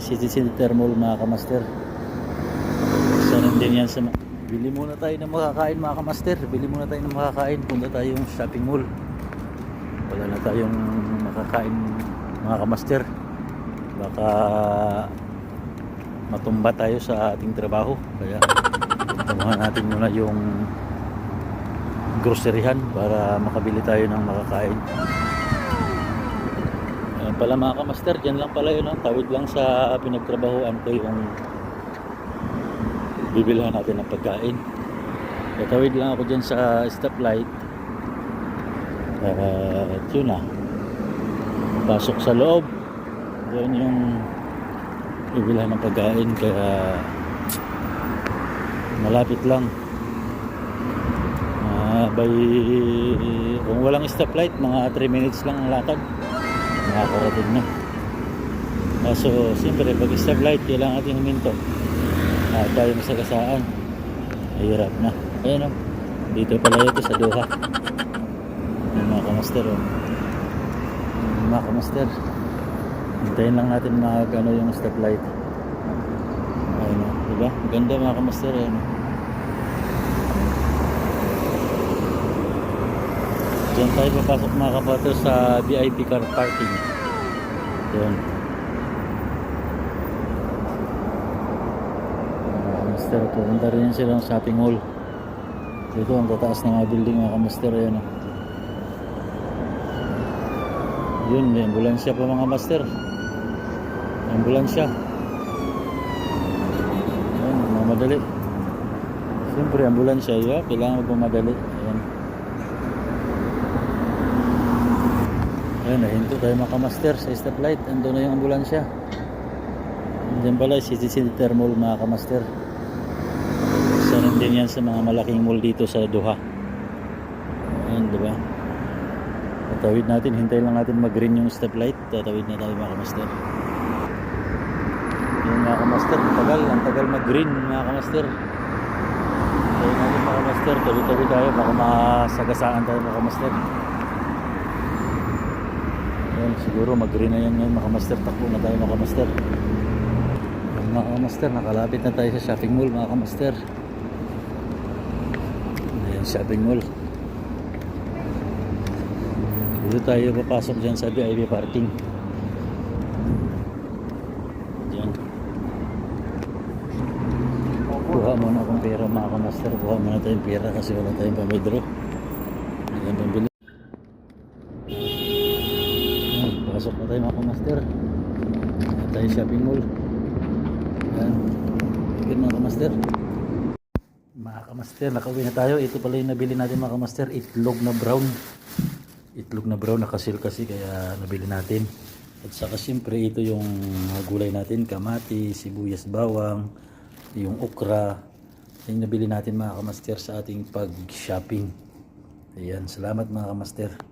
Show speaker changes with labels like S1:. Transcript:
S1: City Center Mall mga kamaster. Isa rin din yan sa... Bili muna tayo ng makakain mga kamaster. Bili muna tayo ng makakain. Punta tayong shopping mall. Wala na tayong makakain mga kamaster. Baka matumba tayo sa ating trabaho. Kaya tamahan natin muna yung groceryhan para makabili tayo ng makakain. Pala mga kamaster, dyan lang pala yun. ah. Tawid lang sa pinagtrabahoan ko yung bibilhan natin ng pagkain. Tatawid lang ako dyan sa stoplight. At yun na. Pasok sa loob. Doon yung bibilhan ng pagkain. Kaya malapit lang. Ah, by kung walang stoplight, mga 3 minutes lang ang lakad nakakarating na. Kaso siyempre pag stoplight kailangan natin huminto. At tayo masagasaan. Mahirap na. Ayun o dito pala ito sa Doha yung mga kamaster o yung mga kamaster. Hintayin lang natin mag ano yung stoplight ayun o diba? Ganda mga kamaster ayun o Diyan tayo papasok mga kabato sa VIP car parking. Yan. Mga kamaster, pupunta rin sila ng shopping mall. Dito ang tataas ng mga building mga kamaster. Yan. oh. Yun, may ambulansya pa mga master. Ambulansya. Yan, mamadali. Siyempre, ambulansya, yeah, kailangan magmamadali. Ayan. Ayun, nahinto tayo mga kamaster sa stoplight. Ando na yung ambulansya. Diyan pala, City Center Mall mga kamaster. Isa din yan sa mga malaking mall dito sa Doha. Ayun, di ba? Tatawid natin, hintay lang natin mag-green yung stoplight. Tatawid na tayo mga kamaster. Yun mga kamaster, ang tagal, ang tagal mag-green mga kamaster. Tayo natin mga kamaster, tabi-tabi tayo, baka masagasaan tayo mga kamaster. Ayan, siguro mag-green na yan ngayon mga master. Takbo na tayo mga master. Mga master, nakalapit na tayo sa shopping mall mga master. Ayan, shopping mall. Dito tayo papasok dyan sa VIP parking. Diyan. Kuha muna akong pera mga master. Kuha muna tayong pera kasi wala tayong pamidro. Ayan, pambili. Tayo mga kamaster. Ayan tayo shopping mall. Ayan. Sige mga kamaster. Mga kamaster, nakauwi na tayo. Ito pala yung nabili natin mga kamaster. Itlog na brown. Itlog na brown, nakasil kasi kaya nabili natin. At saka siyempre ito yung gulay natin. Kamati, sibuyas bawang, yung okra. Yung nabili natin mga kamaster sa ating pag-shopping. Ayan, salamat mga kamaster.